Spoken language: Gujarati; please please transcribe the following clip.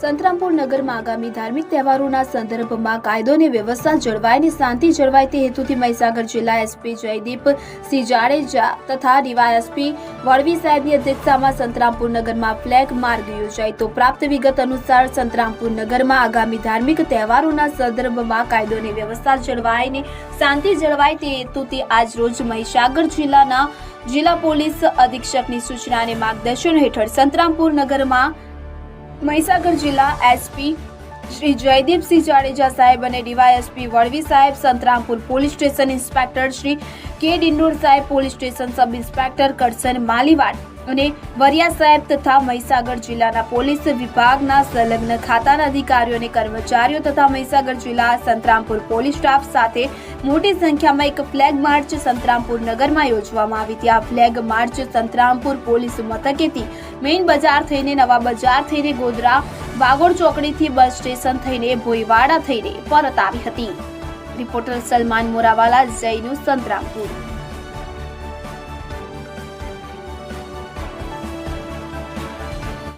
સંતરામપુર નગરમાં આગામી ધાર્મિક તહેવારોના સંદર્ભમાં કાયદો અને વ્યવસ્થા જળવાય અને શાંતિ જળવાય તે હેતુથી મહીસાગર જિલ્લા એસપી જયદીપ સિંહ જાડેજા તથા ડીવાયએસપી વળવી સાહેબની અધ્યક્ષતામાં સંતરામપુર નગરમાં ફ્લેગ માર્ગ યોજાય. તો પ્રાપ્ત વિગત અનુસાર સંતરામપુર નગરમાં આગામી ધાર્મિક તહેવારોના સંદર્ભમાં કાયદો અને વ્યવસ્થા જળવાય અને શાંતિ જળવાય તે હેતુથી આજ રોજ મહીસાગર જિલ્લાના જિલ્લા પોલીસ અધિક્ષકની સૂચના અને માર્ગદર્શન હેઠળ સંતરામપુર નગરમાં મહીસાગર જિલ્લા એસપી શ્રી જયદીપસિંહ જાડેજા સાહેબ અને ડીવાયએસપી વળવી સાહેબ, Santrampur police station inspector Shri K Dindor સાહેબ, police station sub inspector Karsan Malivad. અને વરિયા સાહેબ તથા મહીસાગર જિલ્લાના પોલીસ વિભાગના સંલગ્ન ખાતાના અધિકારીઓ અને કર્મચારીઓ તથા મહીસાગર જિલ્લા સંતરામપુર પોલીસ સ્ટાફ સાથે મોટી સંખ્યામાં એક ફ્લેગ માર્ચ સંતરામપુર નગરમાં યોજવામાં આવી આ ફ્લેગ માર્ચ સંતરામપુર પોલીસ મથકેથી મેઇન બજાર થઈને નવા બજાર થઈને ગોધરા વાગોડ ચોકડીથી બસ સ્ટેશન થઈને ભોઈવાડા થઈને પરત આવી હતી. રિપોર્ટર સલમાન મોરાવાલા જયનું સંતરામપુર.